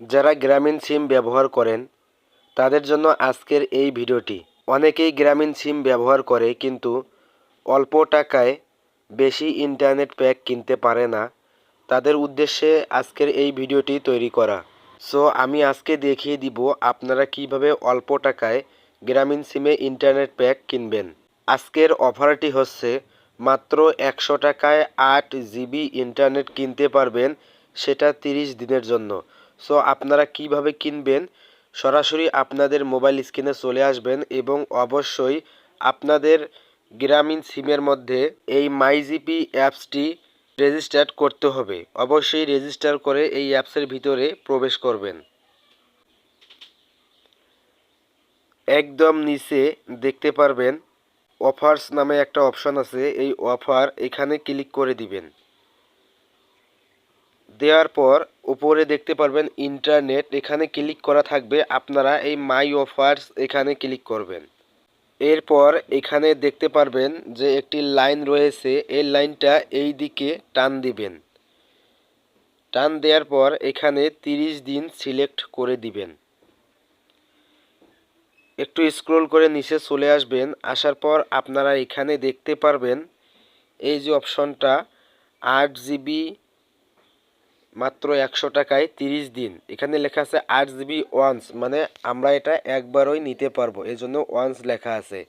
যারা গ্রামীণ সিম ব্যবহার করেন, তাদের জন্য আজকের এই ভিডিওটি। অনেকেই গ্রামীণ সিম ব্যবহার করে, কিন্তু অল্প টাকায় বেশি ইন্টারনেট প্যাক কিনতে পারে না। তাদের উদ্দেশ্যে আজকের এই ভিডিওটি তৈরি করা। সো, আমি আজকে দেখিয়ে দিব আপনারা কীভাবে অল্প টাকায় গ্রামীণ সিমে ইন্টারনেট প্যাক কিনবেন। আজকের অফারটি হচ্ছে, মাত্র একশো টাকায় আট জিবি ইন্টারনেট কিনতে পারবেন, সেটা তিরিশ দিনের জন্য। সো আপনারা কীভাবে কিনবেন? সরাসরি আপনাদের মোবাইল স্ক্রিনে চলে আসবেন এবং অবশ্যই আপনাদের গ্রামীণ সিমের মধ্যে এই মাইজিপি অ্যাপসটি রেজিস্টার করতে হবে। অবশ্যই রেজিস্টার করে এই অ্যাপসের ভিতরে প্রবেশ করবেন। একদম নিচে দেখতে পারবেন অফার্স নামে একটা অপশন আছে। এই অফার এখানে ক্লিক করে দিবেন। দেওয়ার পর উপরে দেখতে পারবেন ইন্টারনেট এখানে ক্লিক করা থাকবে, আপনারা এই মাই অফার্স এখানে ক্লিক করবেন। এরপর এখানে দেখতে পারবেন যে একটি লাইন রয়েছে, এই লাইনটা এই দিকে টান দিবেন। টান দেওয়ার পর এখানে তিরিশ দিন সিলেক্ট করে দিবেন। একটু স্ক্রোল করে নিচে চলে আসবেন, আসার পর আপনারা এখানে দেখতে পারবেন এই যে অপশনটা আট জিবি মাত্র একশো টাকায় তিরিশ দিন। এখানে লেখা আছে আট জিবি ওয়ান্স মানে আমরা এটা একবারই নিতে পারব। এই জন্য ওয়ান্স লেখা আছে।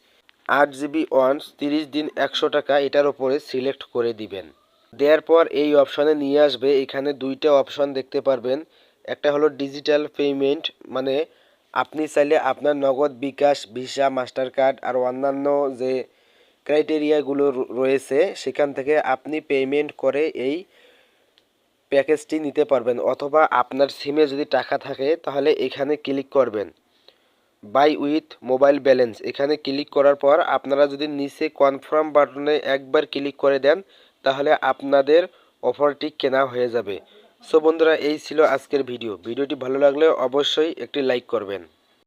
আট জিবি ওয়ান্স, তিরিশ দিন একশো টাকা, এটার উপরে সিলেক্ট করে দিবেন। দেওয়ার পর এই অপশানে নিয়ে আসবে। এখানে দুইটা অপশন দেখতে পারবেন। একটা হলো ডিজিটাল পেমেন্ট মানে আপনি চাইলে আপনার Nagad bKash, Visa master card আর অন্যান্য যে ক্রাইটেরিয়াগুলো রয়েছে, সেখান থেকে আপনি পেমেন্ট করে এই প্যাকেজটি নিতে পারবেন অথবা আপনার সিমে যদি টাকা থাকে, তাহলে এখানে ক্লিক করবেন। Buy with mobile balance. এখানে ক্লিক করার পর আপনারা যদি নিচে কনফার্ম বাটনে একবার ক্লিক করে দেন, তাহলে আপনাদের অফারটি কেনা হয়ে যাবে। সো বন্ধুরা, এই ছিল আজকের ভিডিও। ভিডিওটি ভালো লাগলে অবশ্যই একটি লাইক করবেন।